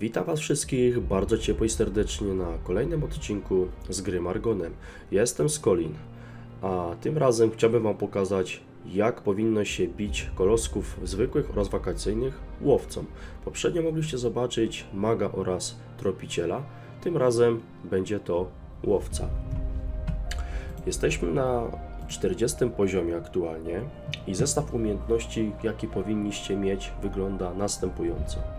Witam Was wszystkich bardzo ciepło i serdecznie na kolejnym odcinku z gry Margonem. Jestem Skolin, a tym razem chciałbym Wam pokazać jak powinno się bić kolosków zwykłych oraz wakacyjnych łowcom. Poprzednio mogliście zobaczyć maga oraz tropiciela, tym razem będzie to łowca. Jesteśmy na 40 poziomie aktualnie i zestaw umiejętności, jaki powinniście mieć, wygląda następująco.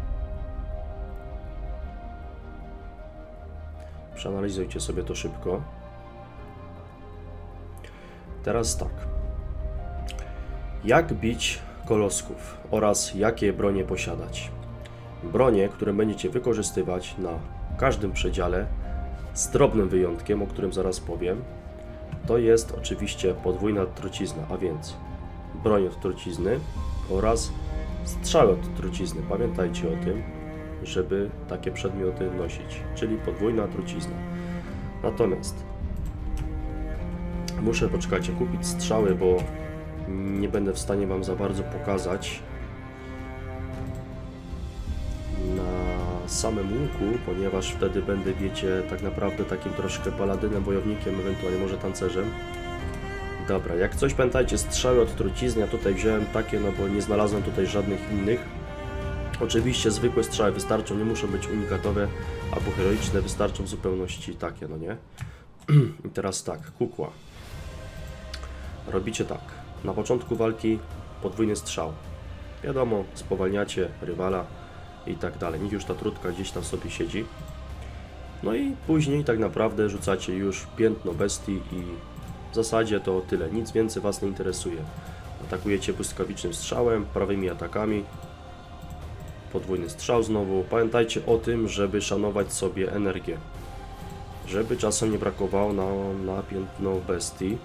Przeanalizujcie sobie to szybko. Teraz tak. Jak bić kolosków oraz jakie bronie posiadać? Bronie, które będziecie wykorzystywać na każdym przedziale, z drobnym wyjątkiem, o którym zaraz powiem, to jest oczywiście podwójna trucizna, a więc broń od trucizny oraz strzały od trucizny. Pamiętajcie o tym, żeby takie przedmioty nosić, czyli podwójna trucizna. Natomiast muszę poczekajcie kupić strzały, bo nie będę w stanie Wam za bardzo pokazać na samym łuku, ponieważ wtedy będę, wiecie, tak naprawdę takim troszkę paladynem, wojownikiem, ewentualnie może tancerzem. Dobra, jak coś pamiętajcie, strzały od trucizny, ja tutaj wziąłem takie, no bo nie znalazłem tutaj żadnych innych. Oczywiście zwykłe strzały wystarczą, nie muszą być unikatowe albo heroiczne, wystarczą w zupełności takie, no nie? I teraz tak, kukła. Robicie tak. Na początku walki podwójny strzał. Wiadomo, spowalniacie rywala i tak dalej. Niech już ta trutka gdzieś tam sobie siedzi. No i później tak naprawdę rzucacie już piętno bestii i w zasadzie to tyle. Nic więcej Was nie interesuje. Atakujecie błyskawicznym strzałem, prawymi atakami. Podwójny strzał znowu. Pamiętajcie o tym, żeby szanować sobie energię. Żeby czasem nie brakowało na, na piętno bestii.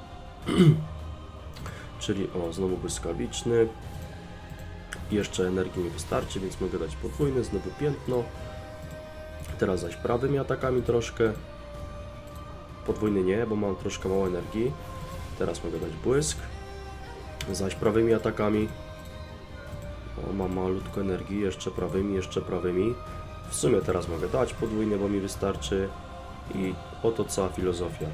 Czyli o, znowu błyskawiczny. Jeszcze energii nie wystarczy, więc mogę dać podwójny, znowu piętno. Teraz zaś prawymi atakami troszkę. Podwójny nie, bo mam troszkę mało energii. Teraz mogę dać błysk. Zaś prawymi atakami. Mam malutko energii, jeszcze prawymi, jeszcze prawymi. W sumie teraz mogę dać podwójny, bo mi wystarczy. I oto cała filozofia.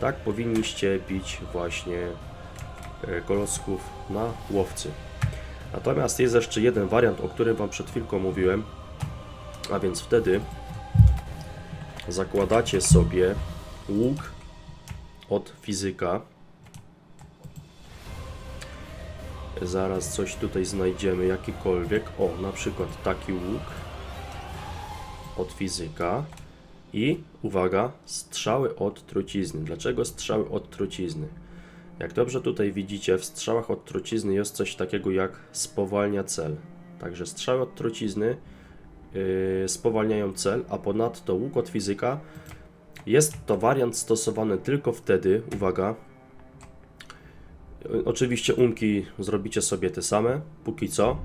Tak powinniście bić właśnie e, kolosków na łowcy. Natomiast jest jeszcze jeden wariant, o którym Wam przed chwilką mówiłem, a więc wtedy zakładacie sobie łuk od fizyka. Zaraz coś tutaj znajdziemy, jakikolwiek. O, na przykład taki łuk od fizyka. I uwaga, strzały od trucizny. Dlaczego strzały od trucizny? Jak dobrze tutaj widzicie, w strzałach od trucizny jest coś takiego jak spowalnia cel. Także strzały od trucizny yy, spowalniają cel, a ponadto łuk od fizyka jest to wariant stosowany tylko wtedy, uwaga, oczywiście umki zrobicie sobie te same, póki co.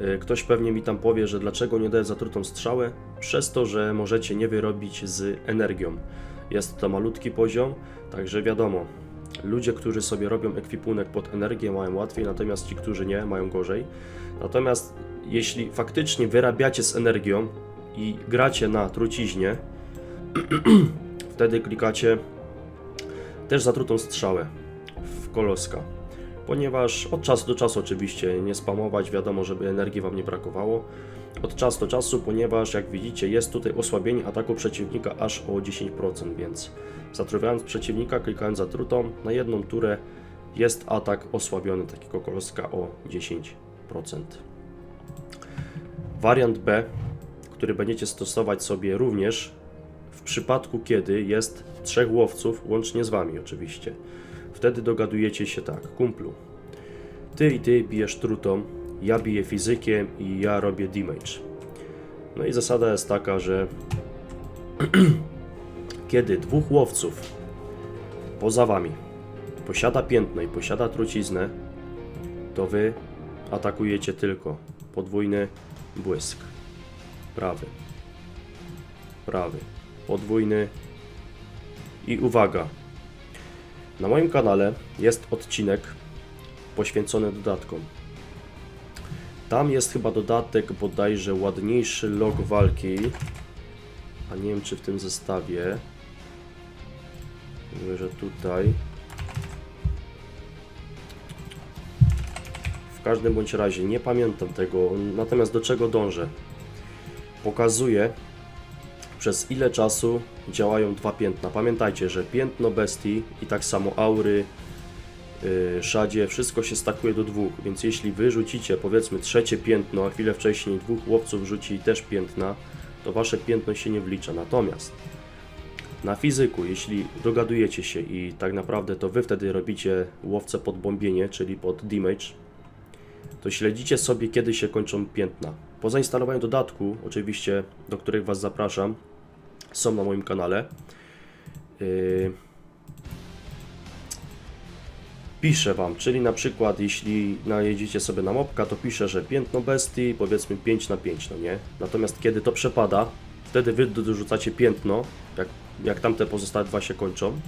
Yy, Ktoś pewnie mi tam powie, że dlaczego nie daję zatrutą strzałę, przez to, że możecie nie wyrobić z energią. Jest to malutki poziom, także wiadomo, Ludzie, którzy sobie robią ekwipunek pod energię, mają łatwiej, natomiast ci, którzy nie, mają gorzej. Natomiast jeśli faktycznie wyrabiacie z energią i gracie na truciźnie, wtedy klikacie też zatrutą strzałę w koloska. Ponieważ od czasu do czasu oczywiście nie spamować, wiadomo, żeby energii Wam nie brakowało. Od czasu do czasu, ponieważ jak widzicie jest tutaj osłabienie ataku przeciwnika aż o 10%, więc zatruwając przeciwnika, klikając zatrutą, na jedną turę jest atak osłabiony takiego koloska o 10%. Wariant B, który będziecie stosować sobie również w przypadku, kiedy jest trzech łowców, łącznie z Wami oczywiście. Wtedy dogadujecie się tak, kumplu. Ty i ty bijesz trutą, ja biję fizykiem i ja robię damage. No i zasada jest taka, że kiedy dwóch łowców poza wami posiada piętno i posiada truciznę, to wy atakujecie tylko podwójny błysk. Prawy. Prawy. Podwójny. I uwaga. Na moim kanale jest odcinek poświęcony dodatkom. Tam jest chyba dodatek bodajże ładniejszy log walki. A nie wiem czy w tym zestawie. Że tutaj. W każdym bądź razie nie pamiętam tego. Natomiast do czego dążę? Pokazuje przez ile czasu działają dwa piętna. Pamiętajcie, że piętno bestii i tak samo aury, szadzie, wszystko się stakuje do dwóch, więc jeśli wy rzucicie powiedzmy trzecie piętno, a chwilę wcześniej dwóch łowców rzuci też piętna, to wasze piętno się nie wlicza. Natomiast na fizyku, jeśli dogadujecie się i tak naprawdę to wy wtedy robicie łowcę pod bombienie, czyli pod damage, to śledzicie sobie kiedy się kończą piętna. Po zainstalowaniu dodatku, oczywiście, do których was zapraszam, są na moim kanale. Yy, piszę wam, czyli na przykład jeśli najedziecie sobie na mopka, to piszę, że piętno bestii, powiedzmy 5 na 5, no nie? Natomiast kiedy to przepada, wtedy wy dorzucacie piętno, jak, jak tamte pozostałe dwa się kończą.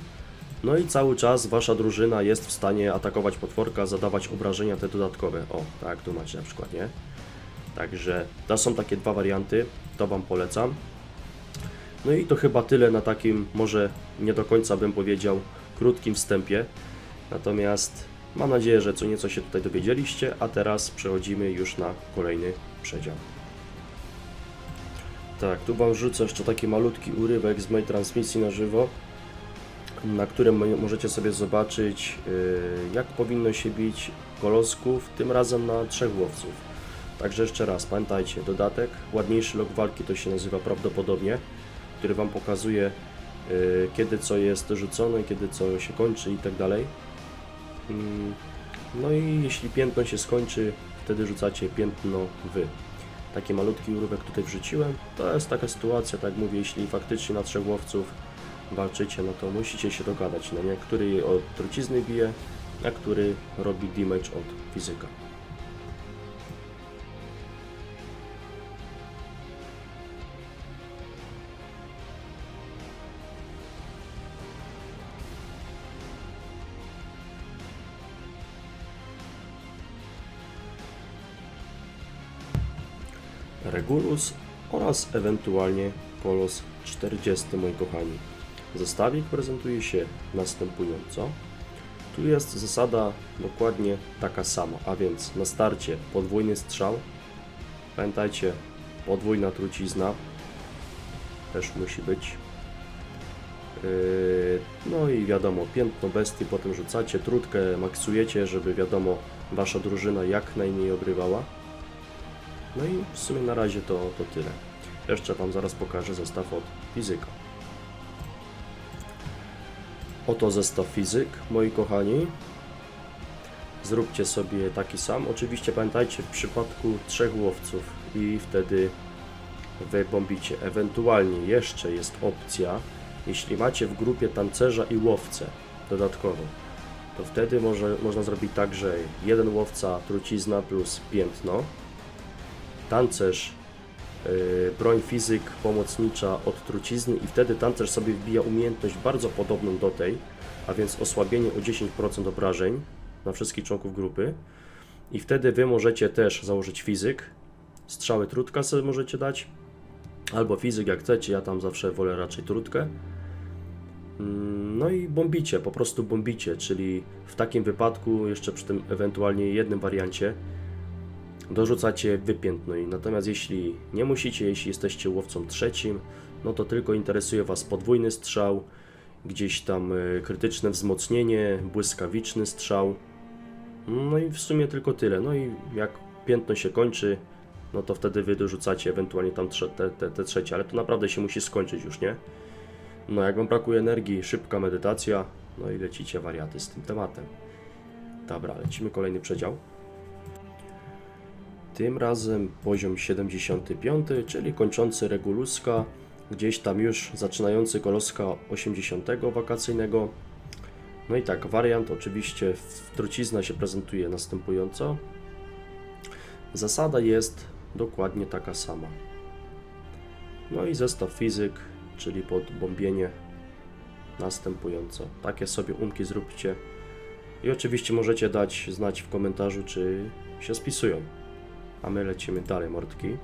No i cały czas wasza drużyna jest w stanie atakować potworka, zadawać obrażenia te dodatkowe. O, tak tu macie na przykład, nie? Także to są takie dwa warianty, to wam polecam. No i to chyba tyle na takim, może nie do końca bym powiedział, krótkim wstępie. Natomiast mam nadzieję, że co nieco się tutaj dowiedzieliście, a teraz przechodzimy już na kolejny przedział. Tak, tu Wam rzucę jeszcze taki malutki urywek z mojej transmisji na żywo, na którym mo- możecie sobie zobaczyć, yy, jak powinno się bić kolosków, tym razem na trzech łowców. Także jeszcze raz, pamiętajcie, dodatek, ładniejszy log walki to się nazywa prawdopodobnie, który Wam pokazuje, yy, kiedy co jest rzucone, kiedy co się kończy i tak dalej. No i jeśli piętno się skończy, wtedy rzucacie piętno wy. Taki malutki urywek tutaj wrzuciłem. To jest taka sytuacja, tak mówię, jeśli faktycznie na trzech łowców walczycie, no to musicie się dogadać, no nie? Który od trucizny bije, a który robi damage od fizyka. Regulus oraz ewentualnie Kolos 40, moi kochani. Zestawik prezentuje się następująco. Tu jest zasada dokładnie taka sama, a więc na starcie podwójny strzał. Pamiętajcie, podwójna trucizna też musi być. Yy, No i wiadomo, piętno bestii, potem rzucacie, trutkę maksujecie, żeby wiadomo, wasza drużyna jak najmniej obrywała. No i w sumie na razie to, to tyle. Jeszcze Wam zaraz pokażę zestaw od fizyka. Oto zestaw fizyk, moi kochani. Zróbcie sobie taki sam. Oczywiście pamiętajcie w przypadku trzech łowców i wtedy wy bombicie. Ewentualnie jeszcze jest opcja, jeśli macie w grupie tancerza i łowcę dodatkowo, to wtedy może, można zrobić tak, że jeden łowca trucizna plus piętno, tancerz, yy, broń fizyk pomocnicza od trucizny i wtedy tancerz sobie wbija umiejętność bardzo podobną do tej, a więc osłabienie o 10% obrażeń na wszystkich członków grupy i wtedy wy możecie też założyć fizyk, strzały trutka sobie możecie dać, albo fizyk jak chcecie, ja tam zawsze wolę raczej trutkę. Mm, No i bombicie, po prostu bombicie, czyli w takim wypadku, jeszcze przy tym ewentualnie jednym wariancie, dorzucacie wypiętno natomiast jeśli nie musicie, jeśli jesteście łowcą trzecim, no to tylko interesuje Was podwójny strzał, gdzieś tam y, krytyczne wzmocnienie, błyskawiczny strzał. No i w sumie tylko tyle. No i jak piętno się kończy, no to wtedy Wy dorzucacie ewentualnie tam trze- te, te, te trzecie, ale to naprawdę się musi skończyć już, nie? No jak Wam brakuje energii, szybka medytacja, no i lecicie wariaty z tym tematem. Dobra, lecimy kolejny przedział. Tym razem poziom 75, czyli kończący Reguluska, gdzieś tam już zaczynający Koloska 80 wakacyjnego. No i tak, wariant oczywiście w trucizna się prezentuje następująco. Zasada jest dokładnie taka sama. No i zestaw fizyk, czyli pod bombienie następująco. Takie sobie umki zróbcie. I oczywiście możecie dać znać w komentarzu, czy się spisują. A my lecimy dalej, mordki.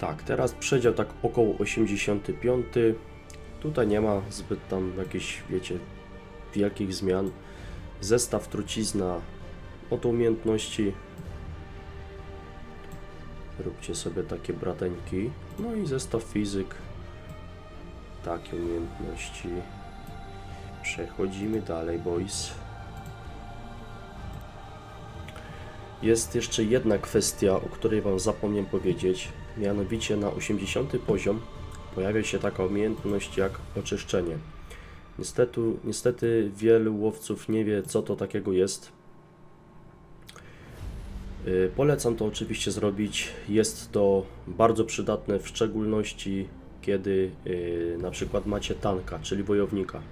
Tak, teraz przedział tak około 85. Tutaj nie ma zbyt tam jakichś, wiecie, wielkich zmian. Zestaw trucizna od umiejętności. Róbcie sobie takie brateńki. No i zestaw fizyk. Takie umiejętności. Przechodzimy dalej, boys. Jest jeszcze jedna kwestia, o której Wam zapomniałem powiedzieć. Mianowicie na 80 poziom pojawia się taka umiejętność jak oczyszczenie. Niestety, niestety wielu łowców nie wie, co to takiego jest. Yy, Polecam to oczywiście zrobić. Jest to bardzo przydatne, w szczególności kiedy yy, na przykład macie tanka, czyli wojownika.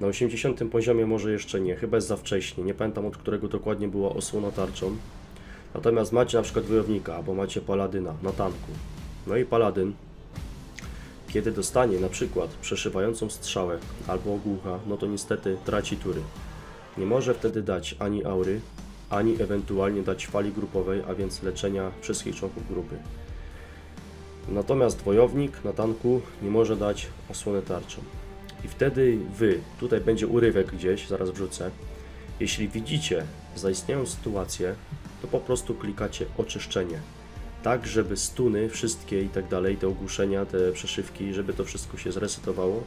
Na 80 poziomie może jeszcze nie, chyba jest za wcześnie. Nie pamiętam od którego dokładnie była osłona tarczą. Natomiast macie na przykład wojownika, albo macie paladyna na tanku. No i paladyn, kiedy dostanie na przykład przeszywającą strzałę albo ogłucha, no to niestety traci tury. Nie może wtedy dać ani aury, ani ewentualnie dać fali grupowej, a więc leczenia wszystkich członków grupy. Natomiast wojownik na tanku nie może dać osłony tarczą. I wtedy wy, tutaj będzie urywek gdzieś, zaraz wrzucę. Jeśli widzicie zaistniałą sytuację, to po prostu klikacie oczyszczenie. Tak, żeby stuny wszystkie i tak dalej, te ogłuszenia, te przeszywki, żeby to wszystko się zresetowało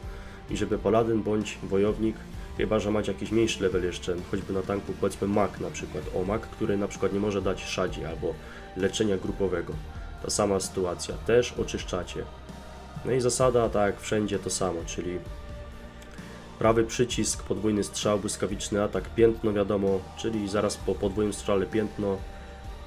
i żeby paladyn bądź wojownik, chyba że macie jakiś mniejszy level jeszcze, choćby na tanku powiedzmy mak na przykład, o mak, który na przykład nie może dać szadzi albo leczenia grupowego. Ta sama sytuacja, też oczyszczacie. No i zasada tak wszędzie to samo, czyli prawy przycisk, podwójny strzał, błyskawiczny atak, piętno wiadomo, czyli zaraz po podwójnym strzale piętno,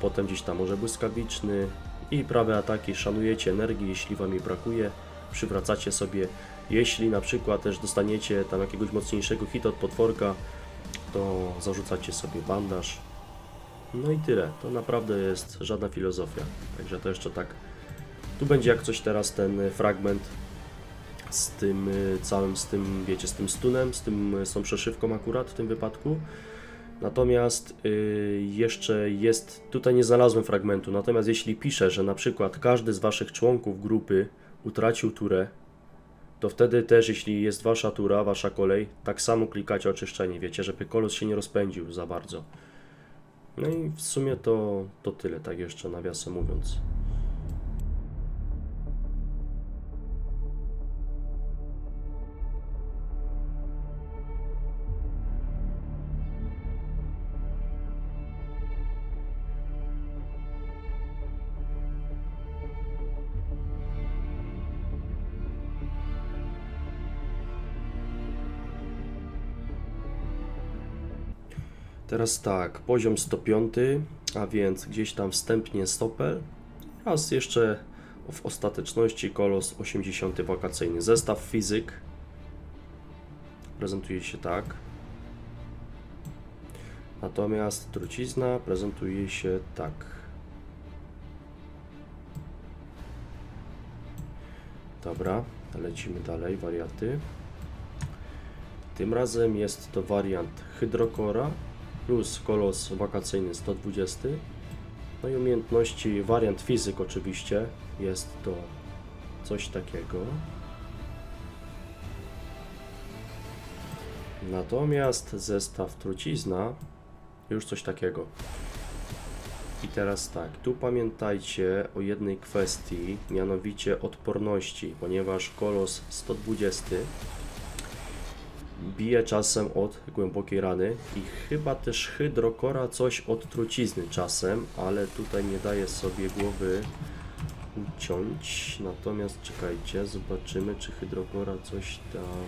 potem gdzieś tam może błyskawiczny i prawe ataki, szanujecie energii, jeśli wam jej brakuje, przywracacie sobie. Jeśli na przykład też dostaniecie tam jakiegoś mocniejszego hita od potworka, to zarzucacie sobie bandaż. No i tyle. To naprawdę jest żadna filozofia. Także to jeszcze tak. Tu będzie jak coś teraz ten fragment z tym y, całym, z tym, wiecie, z tym stunem, z tym, y, z tą przeszywką akurat w tym wypadku. Natomiast y, jeszcze jest, tutaj nie znalazłem fragmentu, natomiast jeśli pisze, że na przykład każdy z Waszych członków grupy utracił turę, to wtedy też, jeśli jest Wasza tura, Wasza kolej, tak samo klikacie oczyszczenie, wiecie, żeby kolos się nie rozpędził za bardzo. No i w sumie to, to tyle, tak jeszcze nawiasem mówiąc. Teraz tak, poziom 105, a więc gdzieś tam wstępnie stopel oraz jeszcze w ostateczności kolos 80 wakacyjny. Zestaw fizyk prezentuje się tak. Natomiast trucizna prezentuje się tak. Dobra, lecimy dalej, warianty. Tym razem jest to wariant Hydrokora plus kolos wakacyjny 120. No i umiejętności, wariant fizyk oczywiście, jest to coś takiego. Natomiast zestaw trucizna, już coś takiego. I teraz tak, tu pamiętajcie o jednej kwestii, mianowicie odporności, ponieważ kolos 120 bije czasem od głębokiej rany i chyba też hydrokora coś od trucizny czasem, ale tutaj nie daje sobie głowy uciąć. Natomiast czekajcie, zobaczymy czy hydrokora coś tam...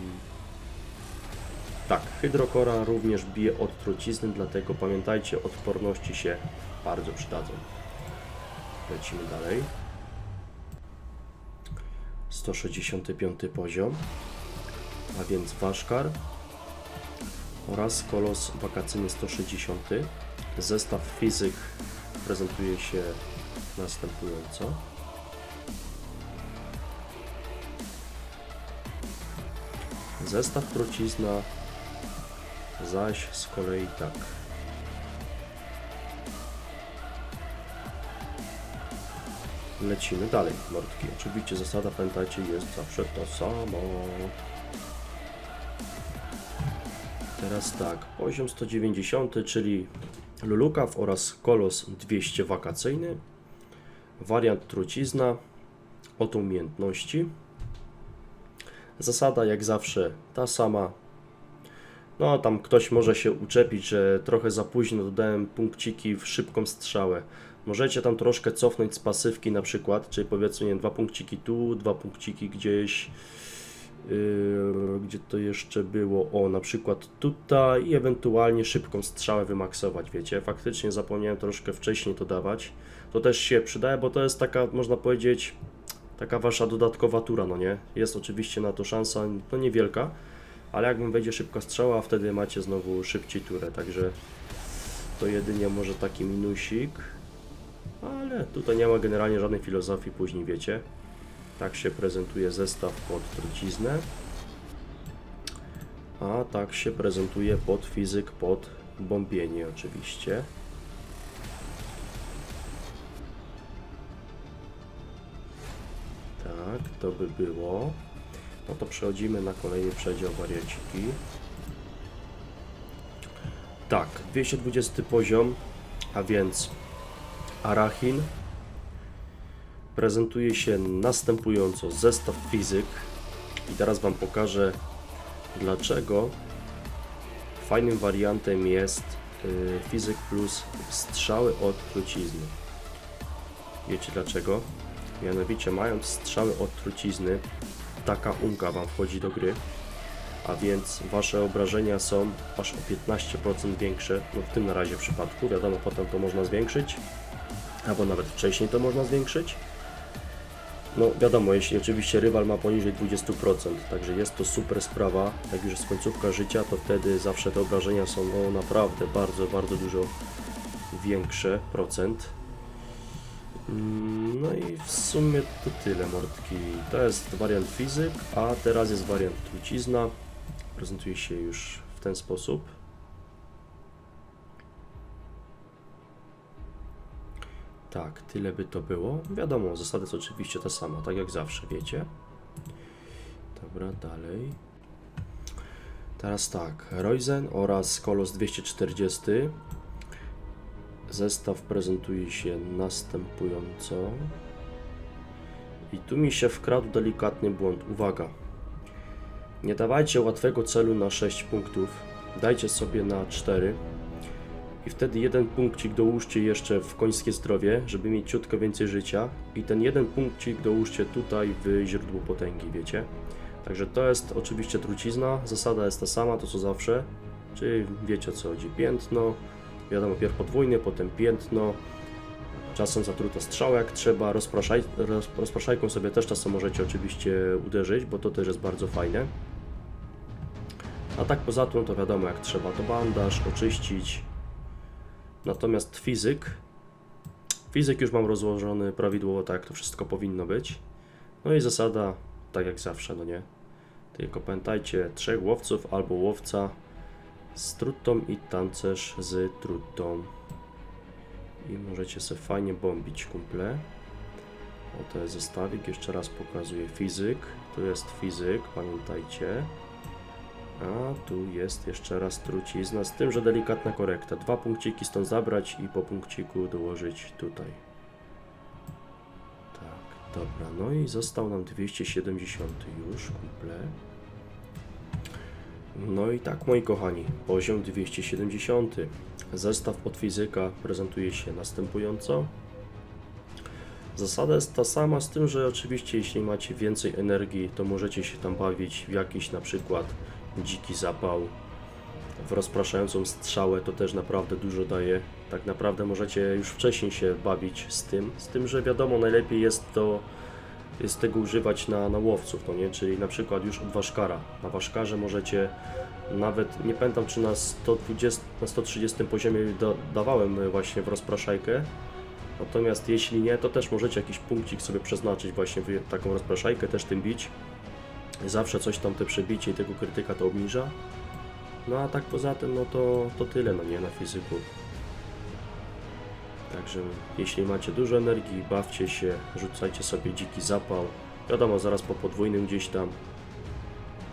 Tak, hydrokora również bije od trucizny, dlatego pamiętajcie, odporności się bardzo przydadzą. Lecimy dalej. 165 poziom a więc Waszkar oraz Kolos Wakacyjny 160. Zestaw fizyk prezentuje się następująco. Zestaw trucizna zaś z kolei tak. lecimy dalej, mordki. Oczywiście zasada, pamiętajcie, jest zawsze to samo. Teraz tak, poziom 190, czyli Lulukaw oraz Kolos 200 wakacyjny. Wariant trucizna, od umiejętności. Zasada jak zawsze ta sama. No tam ktoś może się uczepić, że trochę za późno dodałem punkciki w szybką strzałę. Możecie tam troszkę cofnąć z pasywki na przykład, czyli powiedzmy nie, dwa punkciki tu, dwa punkciki gdzieś, gdzie to jeszcze było, o na przykład tutaj i ewentualnie szybką strzałę wymaksować, wiecie, faktycznie zapomniałem troszkę wcześniej to dawać, to też się przydaje, bo to jest taka, można powiedzieć, taka wasza dodatkowa tura, no nie, jest oczywiście na to szansa, no niewielka, ale jak wam wejdzie szybka strzała, wtedy macie znowu szybciej turę, także to jedynie może taki minusik. Ale tutaj nie ma generalnie żadnej filozofii, później wiecie. Tak się prezentuje zestaw pod truciznę. A tak się prezentuje pod fizyk, pod bombienie oczywiście. Tak, to by było. No to przechodzimy na kolejny przedział wariaciki. Tak, 220 poziom, a więc Arachin prezentuje się następująco zestaw fizyk i teraz Wam pokażę dlaczego fajnym wariantem jest y, fizyk plus strzały od trucizny. Wiecie dlaczego? Mianowicie mając strzały od trucizny taka umka Wam wchodzi do gry a więc Wasze obrażenia są aż o 15% większe, no w tym na razie przypadku, wiadomo potem to można zwiększyć, albo nawet wcześniej to można zwiększyć. No wiadomo, jeśli oczywiście rywal ma poniżej 20%, także jest to super sprawa, jak już jest końcówka życia, to wtedy zawsze te obrażenia są no, naprawdę bardzo, bardzo dużo większe procent. Mm, No i w sumie to tyle mordki. To jest wariant fizyk, a teraz jest wariant trucizna. Prezentuje się już w ten sposób. Tak, tyle by to było. Wiadomo, zasada jest oczywiście ta sama, tak jak zawsze, wiecie. Dobra, dalej. Teraz tak, Roizen oraz Kolos 240. Zestaw prezentuje się następująco. I tu mi się wkradł delikatny błąd. Uwaga! Nie dawajcie łatwego celu na 6 punktów. Dajcie sobie na 4. I wtedy jeden punkcik dołóżcie jeszcze w końskie zdrowie, żeby mieć ciutko więcej życia. I ten jeden punkcik dołóżcie tutaj w źródło potęgi, wiecie? Także to jest oczywiście trucizna. Zasada jest ta sama, to co zawsze. Czyli wiecie o co chodzi. Piętno, wiadomo, pierw podwójny, potem piętno. Czasem zatruta strzała jak trzeba, rozpraszaj, roz, rozpraszajką sobie też czasem możecie oczywiście uderzyć, bo to też jest bardzo fajne. A tak poza tym to wiadomo jak trzeba to bandaż, oczyścić. Natomiast fizyk, fizyk już mam rozłożony prawidłowo tak jak to wszystko powinno być. No i zasada tak jak zawsze, no nie. Tylko pamiętajcie, trzech łowców albo łowca z trutą i tancerz z trutą. I możecie sobie fajnie bombić kumple. O, to jest zestawik, jeszcze raz pokazuję fizyk. Tu jest fizyk, pamiętajcie. A tu jest jeszcze raz trucizna, z tym, że delikatna korekta. Dwa punkciki stąd zabrać i po punkciku dołożyć tutaj. Tak, dobra, no i został nam 270 już, kumple. No i tak, moi kochani, poziom 270. Zestaw od fizyka prezentuje się następująco. Zasada jest ta sama, z tym, że oczywiście jeśli macie więcej energii, to możecie się tam bawić w jakiś na przykład dziki zapał, w rozpraszającą strzałę, to też naprawdę dużo daje. Tak naprawdę możecie już wcześniej się bawić z tym, z tym, że wiadomo, najlepiej jest to jest tego używać na, na łowców, no nie? Czyli na przykład już od waszkara. Na waszkarze możecie nawet, nie pamiętam czy na 120, na 130 poziomie da, dawałem właśnie w rozpraszajkę, natomiast jeśli nie, to też możecie jakiś punkcik sobie przeznaczyć właśnie w taką rozpraszajkę, też tym bić. Zawsze coś tam te przebicie i tego krytyka to obniża. No a tak poza tym, no to, to tyle, no nie, na fizyku. Także jeśli macie dużo energii, bawcie się, rzucajcie sobie dziki zapał. Wiadomo, zaraz po podwójnym gdzieś tam,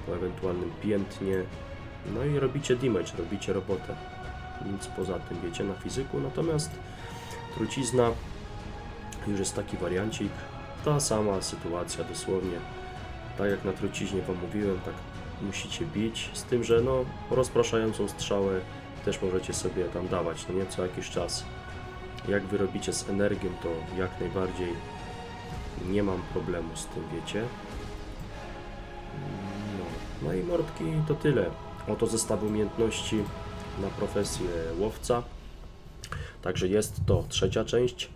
po ewentualnym piętnie. No i robicie damage, robicie robotę. Nic poza tym wiecie na fizyku. Natomiast trucizna już jest taki wariancik. Ta sama sytuacja dosłownie. Tak jak na truciźnie Wam mówiłem, tak musicie bić. Z tym, że no rozpraszającą strzałę też możecie sobie tam dawać, no nie co jakiś czas. Jak wy robicie z energią, to jak najbardziej nie mam problemu z tym, wiecie. No, no i mordki to tyle. Oto zestaw umiejętności na profesję łowca. Także jest to trzecia część.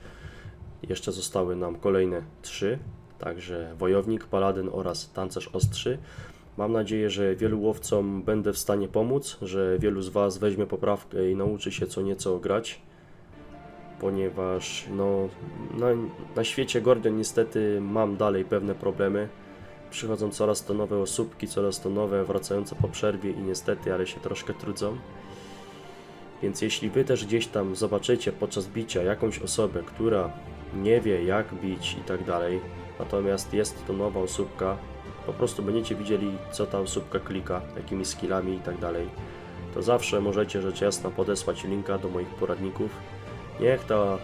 Jeszcze zostały nam kolejne trzy. Także wojownik, paladyn oraz tancerz ostrzy. Mam nadzieję, że wielu łowcom będę w stanie pomóc, że wielu z Was weźmie poprawkę i nauczy się co nieco grać, ponieważ no, na, na świecie Gordion niestety mam dalej pewne problemy. Przychodzą coraz to nowe osóbki, coraz to nowe, wracające po przerwie i niestety, ale się troszkę trudzą. Więc jeśli Wy też gdzieś tam zobaczycie podczas bicia jakąś osobę, która nie wie jak bić i tak dalej, natomiast jest to nowa osóbka, po prostu będziecie widzieli co ta osóbka klika, jakimi skillami i tak dalej, to zawsze możecie rzecz jasna podesłać linka do moich poradników. Niech ta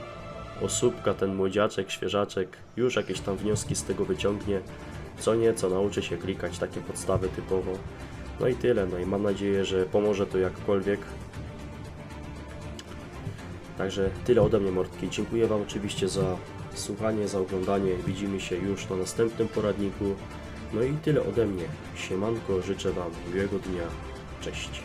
osóbka, ten młodziaczek, świeżaczek już jakieś tam wnioski z tego wyciągnie, co nieco nauczy się klikać takie podstawy typowo. No i tyle, no i mam nadzieję, że pomoże to jakkolwiek. Także tyle ode mnie Mordki. Dziękuję Wam oczywiście za słuchanie, za oglądanie. Widzimy się już na następnym poradniku. No i tyle ode mnie. Siemanko, życzę Wam miłego dnia. Cześć.